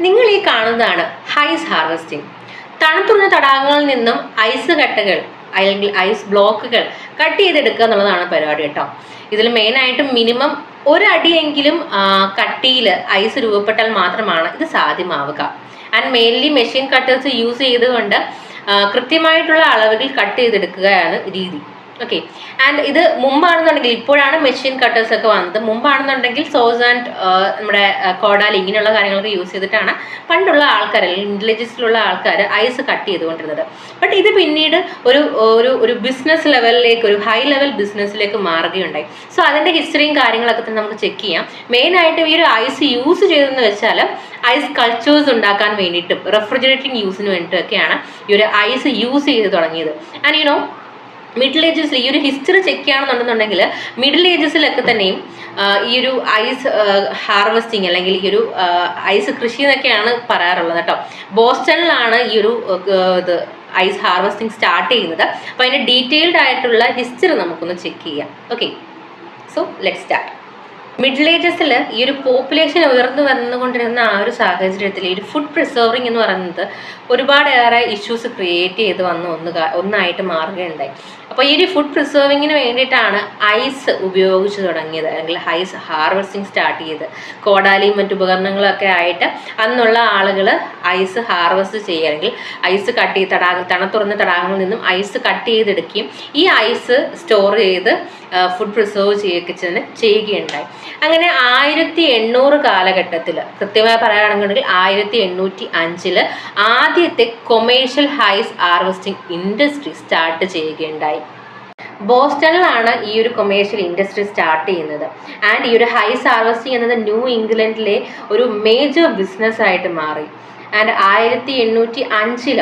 നിങ്ങൾ ഈ കാണുന്നതാണ് ഹൈസ് ഹാർവെസ്റ്റിംഗ് തണുത്തുറഞ്ഞ തടാകങ്ങളിൽ നിന്നും ഐസ് കട്ടകൾ അല്ലെങ്കിൽ ഐസ് ബ്ലോക്കുകൾ കട്ട് ചെയ്തെടുക്കുക എന്നുള്ളതാണ് പരിപാടി കേട്ടോ. ഇതിൽ മെയിനായിട്ടും മിനിമം ഒരടിയെങ്കിലും കട്ടിയിൽ ഐസ് രൂപപ്പെട്ടാൽ മാത്രമാണ് ഇത് സാധ്യമാവുക. And mainly machine cutters use ചെയ്തുകൊണ്ട് കൃത്യമായിട്ടുള്ള അളവുകൾ കട്ട് ചെയ്തെടുക്കുകയാണ് രീതി. ഓക്കെ ആൻഡ് ഇത് മുമ്പാണെന്നുണ്ടെങ്കിൽ ഇപ്പോഴാണ് മെഷീൻ കട്ടേഴ്സ് ഒക്കെ വന്നത്. മുമ്പാണെന്നുണ്ടെങ്കിൽ സോസ് ആൻഡ് നമ്മുടെ കോടാൽ ഇങ്ങനെയുള്ള കാര്യങ്ങളൊക്കെ യൂസ് ചെയ്തിട്ടാണ് പണ്ടുള്ള ആൾക്കാർ അല്ലെങ്കിൽ വില്ലേജസിലുള്ള ആൾക്കാർ ഐസ് കട്ട് ചെയ്തുകൊണ്ടിരുന്നത്. ബട്ട് ഇത് പിന്നീട് ഒരു ഒരു ഒരു ബിസിനസ് ലെവലിലേക്ക് ഒരു ഹൈ ലെവൽ ബിസിനസ്സിലേക്ക് മാറുകയുണ്ടായി. സോ അതിന്റെ ഹിസ്റ്ററിയും കാര്യങ്ങളൊക്കെ തന്നെ നമുക്ക് ചെക്ക് ചെയ്യാം. മെയിനായിട്ട് ഈ ഒരു ഐസ് യൂസ് ചെയ്തതെന്ന് വെച്ചാൽ ഐസ് കൾച്ചേഴ്സ് ഉണ്ടാക്കാൻ വേണ്ടിയിട്ടും റെഫ്രിജറേറ്റിംഗ് യൂസിന് വേണ്ടിയിട്ടൊക്കെയാണ് ഈ ഒരു ഐസ് യൂസ് ചെയ്ത് തുടങ്ങിയത്. ആൻഡ് യു നോ മിഡിൽ ഏജസിൽ ഈ ഒരു ഹിസ്റ്ററി ചെക്ക് ചെയ്യുകയാണെന്നുണ്ടെന്നുണ്ടെങ്കിൽ മിഡിൽ ഏജസിലൊക്കെ തന്നെയും ഈ ഒരു ഐസ് ഹാർവെസ്റ്റിംഗ് അല്ലെങ്കിൽ ഈ ഒരു ഐസ് കൃഷി എന്നൊക്കെയാണ് പറയാറുള്ളത് കേട്ടോ. ബോസ്റ്റണിലാണ് ഈ ഒരു ഇത് ഐസ് ഹാർവെസ്റ്റിംഗ് സ്റ്റാർട്ട് ചെയ്യുന്നത്. അപ്പോൾ അതിന്റെ ഡീറ്റെയിൽഡ് ആയിട്ടുള്ള ഹിസ്റ്ററി നമുക്കൊന്ന് ചെക്ക് ചെയ്യാം. Okay so let start middle ഏജസിൽ ഈ ഒരു പോപ്പുലേഷൻ ഉയർന്നു വന്നുകൊണ്ടിരുന്ന ആ ഒരു സാഹചര്യത്തിൽ ഈ ഒരു ഫുഡ് പ്രിസർവിങ് എന്ന് പറയുന്നത് ഒരുപാടേറെ ഇഷ്യൂസ് ക്രിയേറ്റ് ചെയ്ത് വന്ന് ഒന്ന് ഒന്നായിട്ട് മാറുകയുണ്ടായി. അപ്പോൾ ഈ ഒരു ഫുഡ് പ്രിസർവിങ്ങിന് വേണ്ടിയിട്ടാണ് ഐസ് ഉപയോഗിച്ച് തുടങ്ങിയത്. അല്ലെങ്കിൽ ഐസ് ഹാർവെസ്റ്റിംഗ് സ്റ്റാർട്ട് ചെയ്ത്. കോടാലിയും മറ്റു ഉപകരണങ്ങളൊക്കെ ആയിട്ട് അന്നുള്ള ആളുകൾ ഐസ് ഹാർവെസ്റ്റ് ചെയ്യുക. അല്ലെങ്കിൽ ഐസ് കട്ട് ചെയ്ത് തടാകം തണുത്തുറന്ന തടാകങ്ങളിൽ നിന്നും ഐസ് കട്ട് ചെയ്തെടുക്കുകയും ഈ ഐസ് സ്റ്റോർ ചെയ്ത് ഫുഡ് പ്രിസർവ് ചെയ്യുകയൊക്കെ തന്നെ ചെയ്യുകയുണ്ടായി. അങ്ങനെ ആയിരത്തി എണ്ണൂറ് കാലഘട്ടത്തിൽ കൃത്യമായി പറയുകയാണെന്നുണ്ടെങ്കിൽ ആയിരത്തി എണ്ണൂറ്റി അഞ്ചിൽ ആദ്യത്തെ commercial ice harvesting industry start ചെയ്യുകയുണ്ടായി. ബോസ്റ്റണിലാണ് ഈ ഒരു കൊമേഴ്ഷ്യൽ ഇൻഡസ്ട്രി സ്റ്റാർട്ട് ചെയ്യുന്നത്. ആൻഡ് ഈ ഒരു ഹൈസ് ഹാർവെസ്റ്റിംഗ് എന്നത് ന്യൂ ഇംഗ്ലണ്ടിലെ ഒരു മേജർ ബിസിനസ് ആയിട്ട് മാറി. ആൻഡ് ആയിരത്തി എണ്ണൂറ്റി അഞ്ചിൽ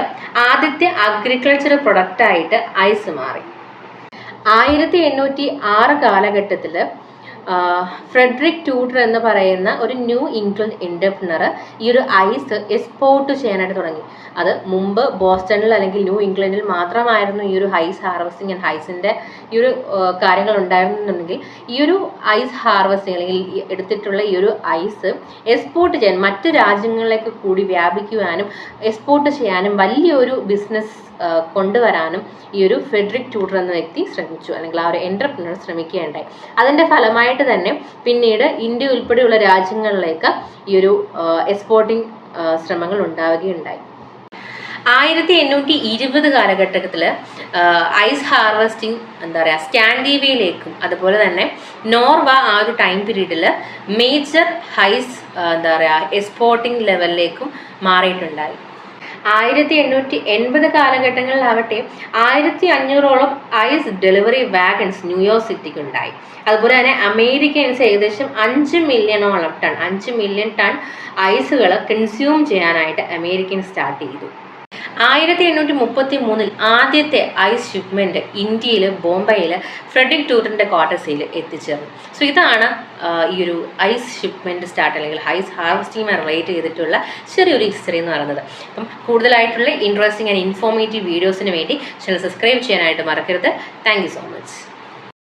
ആദ്യത്തെ അഗ്രികൾച്ചർ പ്രൊഡക്റ്റായിട്ട് ഐസ് മാറി. ആയിരത്തി എണ്ണൂറ്റി ആറ് കാലഘട്ടത്തിൽ ഫ്രെഡറിക് ട്യൂട്ടർ എന്ന് പറയുന്ന ഒരു ന്യൂ ഇംഗ്ലണ്ട് എന്റർപ്രണർ ഈ ഒരു ഐസ് എക്സ്പോർട്ട് ചെയ്യാനായിട്ട് തുടങ്ങി. അത് മുമ്പ് ബോസ്റ്റണിൽ അല്ലെങ്കിൽ ന്യൂ ഇംഗ്ലണ്ടിൽ മാത്രമായിരുന്നു ഈ ഒരു ഹൈസ് ഹാർവസ്റ്റിംഗ് ആൻഡ് ഹൈസിന്റെ ഈ ഒരു കാര്യങ്ങൾ ഉണ്ടായിരുന്നുണ്ടെങ്കിൽ ഈ ഒരു ഐസ് ഹാർവസ്റ്റിംഗ് അല്ലെങ്കിൽ എടുത്തിട്ടുള്ള ഈ ഒരു ഐസ് എക്സ്പോർട്ട് ചെയ്യാൻ മറ്റ് രാജ്യങ്ങളിലേക്ക് കൂടി വ്യാപിക്കുവാനും എക്സ്പോർട്ട് ചെയ്യാനും വലിയൊരു ബിസിനസ് കൊണ്ടുവരാനും ഈ ഒരു ഫെഡറിക് ട്യൂട്ടർ എന്ന വ്യക്തി ശ്രമിച്ചു അല്ലെങ്കിൽ ആ ഒരു എന്റർപ്രണർ ശ്രമിക്കുകയുണ്ടായി. അതിന്റെ ഫലമായിട്ട് തന്നെ പിന്നീട് ഇന്ത്യ ഉൾപ്പെടെയുള്ള രാജ്യങ്ങളിലേക്ക് ഈ ഒരു എക്സ്പോർട്ടിംഗ് ശ്രമങ്ങൾ ഉണ്ടാവുകയുണ്ടായി. ആയിരത്തി എണ്ണൂറ്റി ഇരുപത് കാലഘട്ടത്തിൽ ഐസ് ഹാർവെസ്റ്റിംഗ് എന്താ പറയുക സ്കാൻഡീവിയയിലേക്കും അതുപോലെ തന്നെ നോർവ ആ ഒരു ടൈം പീരീഡിൽ മേജർ ഹൈസ് എന്താ പറയുക എക്സ്പോർട്ടിംഗ് ലെവലിലേക്കും മാറിയിട്ടുണ്ടായി. ആയിരത്തി എണ്ണൂറ്റി എൺപത് കാലഘട്ടങ്ങളിലാവട്ടെ ആയിരത്തി അഞ്ഞൂറോളം ഐസ് ഡെലിവറി വാഗൺസ് ന്യൂയോർക്ക് സിറ്റിക്ക് ഉണ്ടായി അതുപോലെ തന്നെ അമേരിക്കൻസ് ഏകദേശം അഞ്ച് മില്യണോളം ടൺ അഞ്ച് മില്യൺ ടൺ ഐസുകൾ കൺസ്യൂം ചെയ്യാനായിട്ട് അമേരിക്കൻ സ്റ്റാർട്ട് ചെയ്തു. ആയിരത്തി എണ്ണൂറ്റി മുപ്പത്തി മൂന്നിൽ ആദ്യത്തെ ഐസ് ഷിപ്മെന്റ് ഇന്ത്യയിൽ ബോംബെയിൽ ഫ്രെഡറിക് ടൂറിന്റെ ക്വാർട്ടേഴ്സിൽ എത്തിച്ചേർന്നു. സോ ഇതാണ് ഈ ഒരു ഐസ് ഷിപ്മെന്റ് സ്റ്റാർട്ട് അല്ലെങ്കിൽ ഐസ് ഹാർവസ്റ്റിംഗ് റിലേറ്റ് ചെയ്തിട്ടുള്ള ചെറിയൊരു ഹിസ്റ്ററി എന്ന് പറയുന്നത്. അപ്പം കൂടുതലായിട്ടുള്ള ഇൻട്രസ്റ്റിംഗ് ആൻഡ് ഇൻഫോർമേറ്റീവ് വീഡിയോസിന് വേണ്ടി ചാനൽ സബ്സ്ക്രൈബ് ചെയ്യാനായിട്ട് മറക്കരുത്. Thank so much